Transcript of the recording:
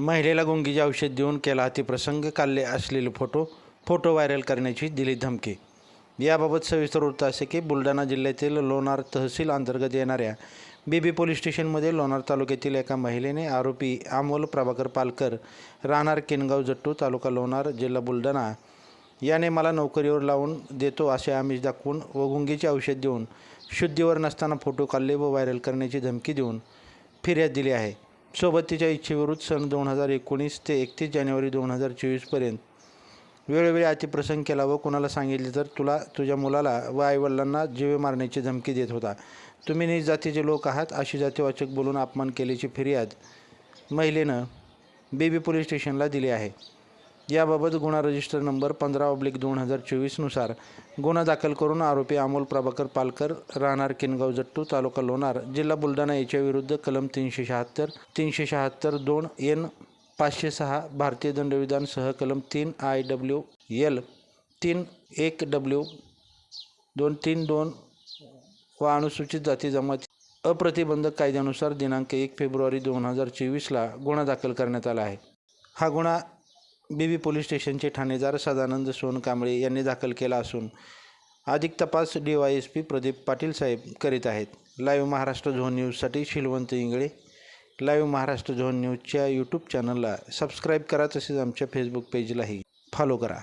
महिलेला गुंगीचे औषध देऊन केला अतिप्रसंग. काढले असलेले फोटो फोटो व्हायरल करण्याची दिली धमकी. याबाबत सविस्तर वृत्त असे की बुलढाणा जिल्ह्यातील लोणार तहसील अंतर्गत येणाऱ्या बीबी पोलीस स्टेशनमध्ये लोणार तालुक्यातील एका महिलेने आरोपी अमोल प्रभाकर पालकर राहणार किनगाव जट्टू तालुका लोणार जिल्हा बुलढाणा याने मला नोकरीवर लावून देतो असे आमिष दाखवून व गुंगीचे औषध देऊन शुद्धीवर नसताना फोटो काढले व व्हायरल करण्याची धमकी देऊन फिर्याद दिली आहे. सोबत तिच्या इच्छेविरुद्ध सन दोन हजार एकोणीस ते एकतीस जानेवारी दोन हजार चोवीसपर्यंत वेळोवेळी अतिप्रसंग केला व कोणाला सांगितले तर तुला तुझ्या मुलाला व आईवडिलांना जीवे मारण्याची धमकी देत होता. तुम्ही निज जातीचे लोक आहात अशी जातीवाचक बोलून अपमान केल्याची फिर्याद महिलेनं बेबी पोलीस स्टेशनला दिली आहे. याबाबत गुन्हा रजिस्टर नंबर पंधरा ऑब्लिक दोन हजार चोवीसनुसार गुन्हा दाखल करून आरोपी अमोल प्रभाकर पालकर राहणार किनगाव जट्टू तालुका लोणार जिल्हा बुलढाणा याच्या विरुद्ध कलम तीनशे शहात्तर तीनशे शहात्तर दोन एन पाचशे सहा भारतीय दंडविधान सह कलम तीन आय डब्ल्यू एल तीन एक डब्ल्यू दोन तीन दोन व अनुसूचित जाती जमाती अप्रतिबंधक कायद्यानुसार दिनांक एक फेब्रुवारी दोन हजार चोवीसला गुन्हा दाखल करण्यात आला आहे. हा गुन्हा बीबी पोलीस स्टेशनचे ठाणेदार सदानंद सोनकांबळे यांनी दाखल केला असून अधिक तपास D Y S P Pradeep Patil साहेब करीत आहेत. लाईव्ह महाराष्ट्र झोन न्यूजसाठी शिलवंत इंगळे. लाईव्ह महाराष्ट्र झोन न्यूजच्या यूट्यूब चॅनलला सबस्क्राईब करा तसेच आमच्या फेसबुक पेजलाही फॉलो करा.